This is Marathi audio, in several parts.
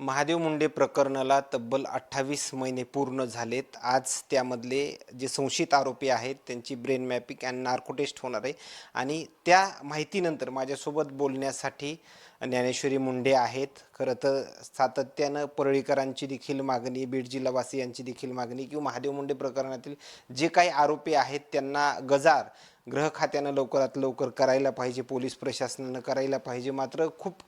महादेव मुंडे प्रकरणाला तब्बल अठ्ठावीस महिने पूर्ण झालेत. आज त्यामधले जे संशयित आरोपी आहेत त्यांची brain mapping and narco test होणार आहे. आणि त्या माहितीनंतर माझ्यासोबत बोलण्यासाठी ज्ञानेश्वरी मुंडे आहेत. खरं तर सातत्यानं परळीकरांची देखील मागणी बीड जिल्हावासियांची देखील मागणी किंवा महादेव मुंडे प्रकरणातील जे काही आरोपी आहेत त्यांना गजार गृह खात्यानं लवकरात लवकर करायला पाहिजे पोलीस प्रशासनानं करायला पाहिजे. मात्र खूप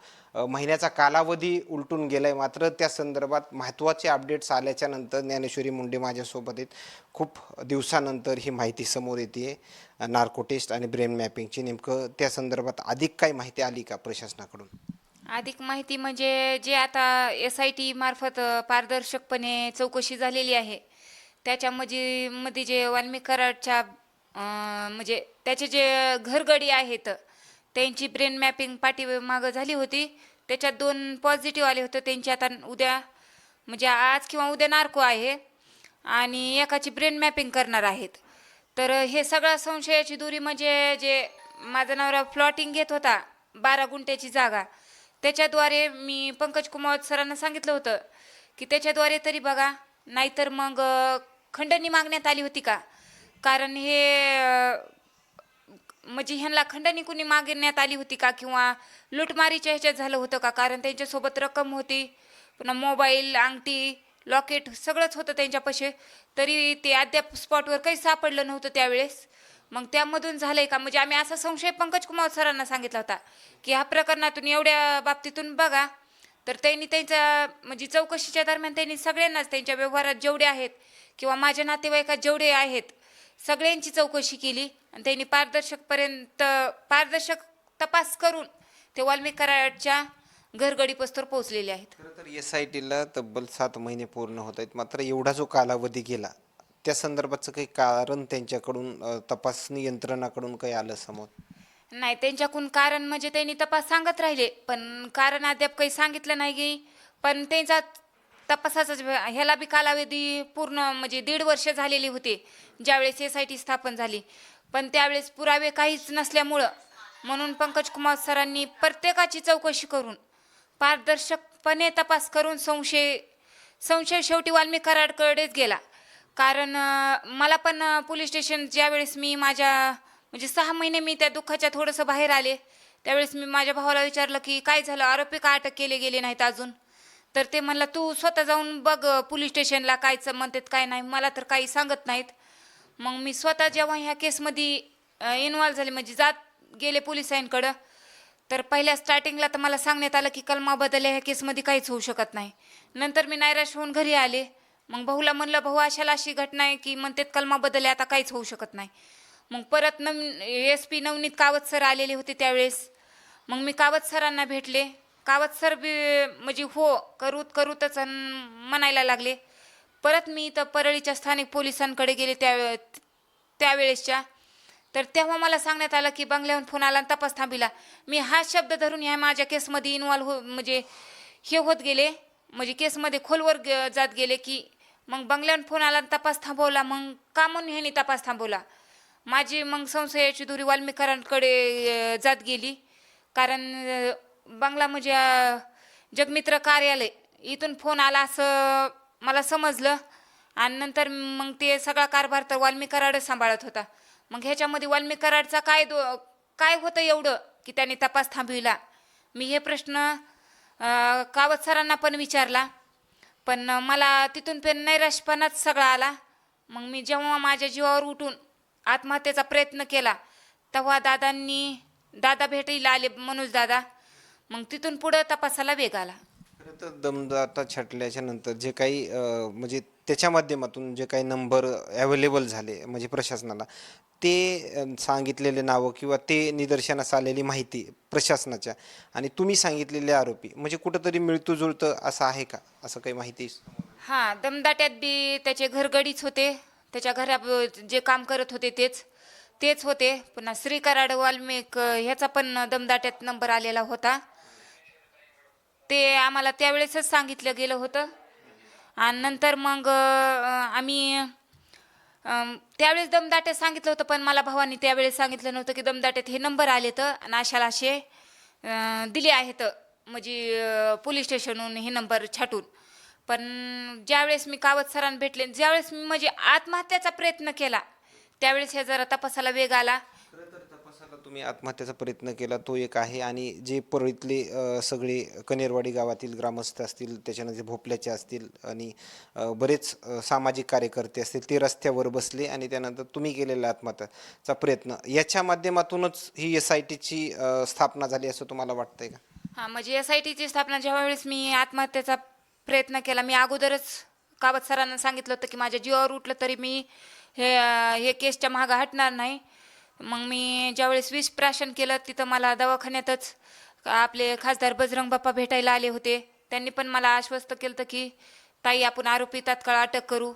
महिन्याचा कालावधी उलटून गेलाय. मात्र त्या संदर्भात महत्त्वाचे अपडेट्स आल्याच्यानंतर ज्ञानेश्वरी मुंडे माझ्यासोबत आहेत. खूप दिवसानंतर ही माहिती समोर येते नार्को टेस्ट आणि ब्रेन मॅपिंगची नेमकं त्या संदर्भात अधिक काही माहिती आली का प्रशासनाकडून? अधिक माहिती म्हणजे जे आता एस आय टी मार्फत पारदर्शकपणे चौकशी झालेली आहे. त्याच्यामध्ये मध्ये जे वाल्मी कराडच्या म्हणजे त्याचे जे घरगडी आहेत त्यांची ब्रेन मॅपिंग पाठीमागं झाली होती. त्याच्यात दोन पॉझिटिव्ह आले होते. त्यांची आता उद्या म्हणजे आज किंवा उद्या नार्को आहे आणि एकाची ब्रेन मॅपिंग करणार आहेत. तर हे सगळं संशयाची दुरी म्हणजे जे माझा नवरा फ्लॉटिंग घेत होता बारा गुंठ्याची जागा त्याच्याद्वारे मी पंकज कुमार सरांना सांगितलं होतं की त्याच्याद्वारे तरी बघा नाहीतर मग खंडणी मागण्यात आली होती का? कारण हे म्हणजे ह्यांना खंडणी कुणी मागण्यात आली होती का? किंवा लुटमारीच्या ह्याच्यात झालं होतं का? कारण त्यांच्यासोबत रक्कम होती पुन्हा मोबाईल अंगठी लॉकेट सगळंच होतं त्यांच्यापाशी. तरी ते अद्याप स्पॉटवर काही सापडलं नव्हतं त्यावेळेस. मग त्यामधून झालंय का? म्हणजे आम्ही असा संशय पंकज कुमार सरांना सांगितला होता की ह्या प्रकरणातून एवढ्या बाबतीतून बघा. तर त्यांनी त्यांच्या म्हणजे चौकशीच्या दरम्यान त्यांनी सगळ्यांनाच त्यांच्या व्यवहारात जेवढे आहेत किंवा माझ्या नातेवाईकात जेवढे आहेत सगळ्यांची चौकशी केली. आणि त्यांनी पारदर्शकपर्यंत पारदर्शक तपास करून ते वाल्मिक कराडच्या घरगडी पस्तोर पोहोचलेले आहेत. खरं तर एस आय टीला तब्बल सात महिने पूर्ण होत आहेत. मात्र एवढा जो कालावधी गेला त्या संदर्भाचं काही कारण त्यांच्याकडून अ, तपासणी यंत्रणाकडून काही आलं समोर? नाही त्यांच्याकडून कारण म्हणजे त्यांनी तपास सांगत राहिले पण कारण अद्याप काही सांगितलं नाही की पण त्यांचा तपासाचा जे- ह्याला बी कालावधी पूर्ण म्हणजे दीड वर्ष झालेली होती ज्यावेळेस एस आय टी स्थापन झाली. पण त्यावेळेस पुरावे काहीच नसल्यामुळं म्हणून पंकज कुमार सरांनी प्रत्येकाची चौकशी करून पारदर्शकपणे तपास करून संशय संशय शेवटी वाल्मी कराडकडेच गेला. कारण मला पण पोलीस स्टेशन ज्यावेळेस मी माझ्या म्हणजे सहा महिने मी त्या दुःखाच्या थोडंसं बाहेर आले त्यावेळेस मी माझ्या भावाला विचारलं की काय झालं? आरोपी का अटक केले गेले नाहीत अजून? तर ते म्हणलं तू स्वतः जाऊन बघ पोलीस स्टेशनला कायच म्हणतात काय नाही मला तर काही सांगत नाहीत. मग मी स्वतः जेव्हा ह्या केसमध्ये इन्वॉल्व्ह झाले म्हणजे जात गेले पोलिसांकडं तर पहिल्या स्टार्टिंगला तर मला सांगण्यात आलं की कलमा बदलल्या ह्या केसमध्ये काहीच होऊ शकत नाही. नंतर मी नायराश होऊन घरी आले. मग भाऊला म्हणलं भाऊ अशाला अशी घटना आहे की म्हणतात कलमा बदलल्या आता काहीच होऊ शकत नाही. मग परत नव S P Navneet Kawat sir आलेले होते त्यावेळेस. मग मी कावत सरांना भेटले. कावत सर बी म्हणजे हो करूत करूतच अन म्हणायला लागले. परत मी इथं परळीच्या स्थानिक पोलिसांकडे गेले त्या त्यावेळेसच्या. तर तेव्हा मला सांगण्यात आलं की बंगल्याहून फोन आला आणि तपास थांबिला. मी हा शब्द धरून ह्या माझ्या केसमध्ये इन्वॉल्व हो म्हणजे हे होत गेले. म्हणजे केसमध्ये खोलवर जात गेले की मग बंगल्याहून फोन आला आणि तपास थांबवला. मग का म्हणून ह्यानी तपास थांबवला? माझी मग संशयाची दुरी वाल्मिकांकडे जात गेली. कारण बंगला म्हणजे जगमित्र कार्यालय. इथून फोन आला असं मला समजलं. आणि नंतर मग ते सगळा कारभार तर वाल्मिक सांभाळत होता. मग ह्याच्यामध्ये वाल्मिक कराडचा काय दो काय होतं एवढं की त्यांनी तपास थांबविला? मी हे प्रश्न कावत सरांना पण विचारला. पण मला तिथून पण नैराशपणाच सगळा आला. मग मी जेव्हा माझ्या जीवावर उठून आत्महत्येचा प्रयत्न केला तेव्हा दादांनी दादा भेटीला आले मनोज दादा. मग तिथून पुढं तपासाला वेग आला. तर दमदाटा छाटल्याच्या नंतर जे काही म्हणजे त्याच्या माध्यमातून जे काही नंबर अवेलेबल झाले म्हणजे प्रशासनाला ते सांगितलेले नावं किंवा ते निदर्शनास आलेली माहिती प्रशासनाच्या आणि तुम्ही सांगितलेले आरोपी म्हणजे कुठंतरी मिळतं जुळतं असं आहे का? असं काही माहिती? हां दमदाट्यात बी त्याचे घरगडीच होते. त्याच्या घरा जे काम करत होते तेच तेच होते. पुन्हा श्री कराड वाल्मिक ह्याचा पण दमदाट्यात नंबर आलेला होता. ते आम्हाला त्यावेळेसच सांगितलं गेलं होतं. आणि नंतर मग आम्ही त्यावेळेस दमदाट्यात सांगितलं होतं पण मला भावानी त्यावेळेस सांगितलं नव्हतं की दमदाट्यात हे नंबर आले तर आणि अशाला असे दिले आहेत म्हणजे पोलीस स्टेशनहून हे नंबर छाटून. पण ज्यावेळेस मी कावत सरांना भेटले ज्यावेळेस मी म्हणजे आत्महत्याचा प्रयत्न केला त्यावेळेस हे जरा तपासाला वेग आला. खरं तुम्ही आत्महत्येचा प्रयत्न केला तो एक आहे. आणि जे परळीतले सगळे कनेरवाडी गावातील ग्रामस्थ असतील त्याच्यानंतर भोपल्याचे असतील आणि बरेच सामाजिक कार्यकर्ते असतील ते रस्त्यावर बसले आणि त्यानंतर तुम्ही केलेला आत्महत्याचा प्रयत्न. याच्या माध्यमातूनच ही एस आय टीची स्थापना झाली असं तुम्हाला वाटतंय का? हां म्हणजे एस आय टीची स्थापना ज्या वेळेस मी आत्महत्येचा प्रयत्न केला मी अगोदरच कावत सरांना सांगितलं होतं की माझ्या जीवावर उठलं तरी मी हे हे केसच्या मागं हटणार नाही. मग मी ज्यावेळेस विष प्राशन केलं तिथं मला दवाखान्यातच आपले खासदार बजरंग बाप्पा भेटायला आले होते. त्यांनी पण मला आश्वस्त केलं होतं की ताई आपण आरोपी तात्काळ अटक करू.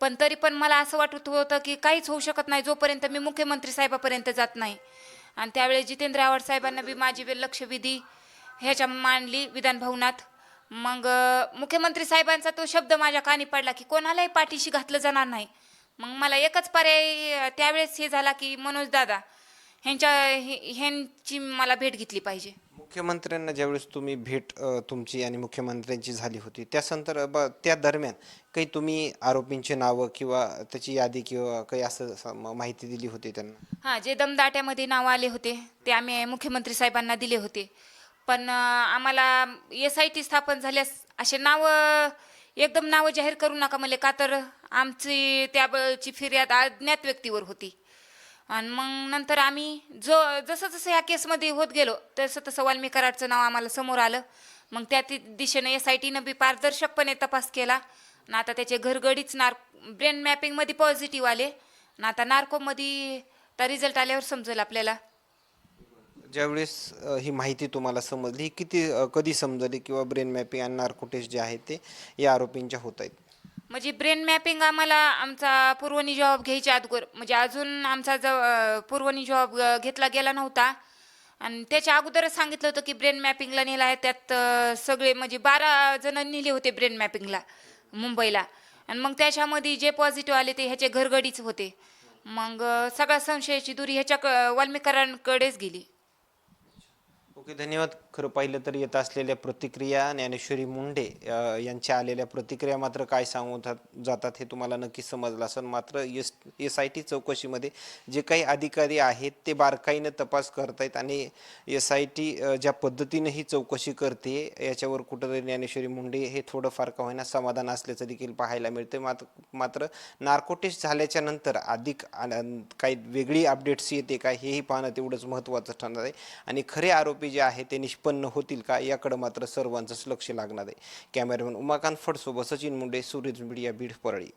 पण तरी पण मला असं वाटत होतं की काहीच होऊ शकत नाही जोपर्यंत मी मुख्यमंत्री साहेबापर्यंत जात नाही. आणि त्यावेळेस जितेंद्र आव्हाड साहेबांना बी माझी वे- लक्षवेधी ह्याच्या मांडली विधान भवनात. मग मुख्यमंत्री साहेबांचा तो शब्द माझ्या कानी पडला की कोणालाही पाठीशी घातलं जाणार नाही. मग मला एकच पर्याय त्यावेळेस हे झाला की मनोज दादा ह्यांच्या हे- ह्यांची मला भेट घेतली पाहिजे. मुख्यमंत्र्यांना ज्यावेळेस तुम्ही भेट अ, तुमची आणि मुख्यमंत्र्यांची झाली होती त्या संतर ब त्या दरम्यान काही तुम्ही आरोपींची नावं किंवा त्याची यादी किंवा काही असं स- म- माहिती दिली होती त्यांना? हां जे दमदाट्यामध्ये नाव आले होते ते आम्ही मुख्यमंत्री साहेबांना दिले होते. पण अं, आम्हाला एस आय टी स्थापन झाल्यास असे नावं एकदम नावं जाहीर करू नका म्हणले का तर आमची त्याची फिर्याद अज्ञात व्यक्तीवर होती. आणि मग नंतर आम्ही जो जसं जसं ह्या केसमध्ये होत गेलो तसं तसं वाल्मी कराडचं नाव आम्हाला समोर आलं. मग त्या दिशेनं एस आय टीनं बी पारदर्शकपणे तपास केला. आणि आता त्याचे घरगडीच नार ब्रेन मॅपिंगमध्ये पॉझिटिव्ह आले. आणि आता नार्कोमध्ये त्या रिझल्ट आल्यावर समजेल आपल्याला. ज्यावेळेस ही माहिती तुम्हाला समजली ही किती कधी समजली किंवा ब्रेन मॅपिंग आणि नार्कोटेस्ट जे आहे ते या आरोपींच्या होत आहेत? म्हणजे ब्रेन मॅपिंग आम्हाला आमचा पुरवणी जॉब घ्यायच्या अगोदर म्हणजे अजून आमचा जव पूर्वनी पुरवणी जॉब घेतला गेला नव्हता. आणि त्याच्या अगोदरच सांगितलं होतं की ब्रेन मॅपिंगला नेला आहे त्यात सगळे म्हणजे बारा जण नेले होते ब्रेन मॅपिंगला मुंबईला. आणि मग त्याच्यामध्ये जे पॉझिटिव्ह आले ते ह्याचे घरगडीच होते. मग सगळ्या संशयाची दुरी ह्याच्या वाल्मीकरांकडेच गेली. ओके धन्यवाद. खरं पाहिलं तर येत असलेल्या प्रतिक्रिया ज्ञानेश्वरी मुंडे अ, यांच्या आलेल्या प्रतिक्रिया मात्र काय सांगून जातात हे तुम्हाला नक्की समजलं असेल. मात्र एस एस आय टी चौकशीमध्ये जे काही अधिकारी आहेत ते बारकाईनं तपास करतायत आणि एस आय टी ज्या पद्धतीनं ही चौकशी करते याच्यावर कुठंतरी ज्ञानेश्वरी मुंडे हे थोडंफार का होईना समाधान असल्याचं देखील पाहायला मिळते मात्र मात्र नार्कोटेस्ट झाल्याच्यानंतर अधिक आन- काही वेगळी अपडेट्स येते का हेही पाहणं तेवढंच महत्त्वाचं ठरणार आहे. आणि खरे आरोपी जे आहे ते निष्पन्न होतील का? याकडं मात्र सर्वांचंच लक्ष लागणार आहे. कॅमेरामॅन उमाकांत फडसोबत सचिन मुंडे सुरेश मीडिया बीड परळी.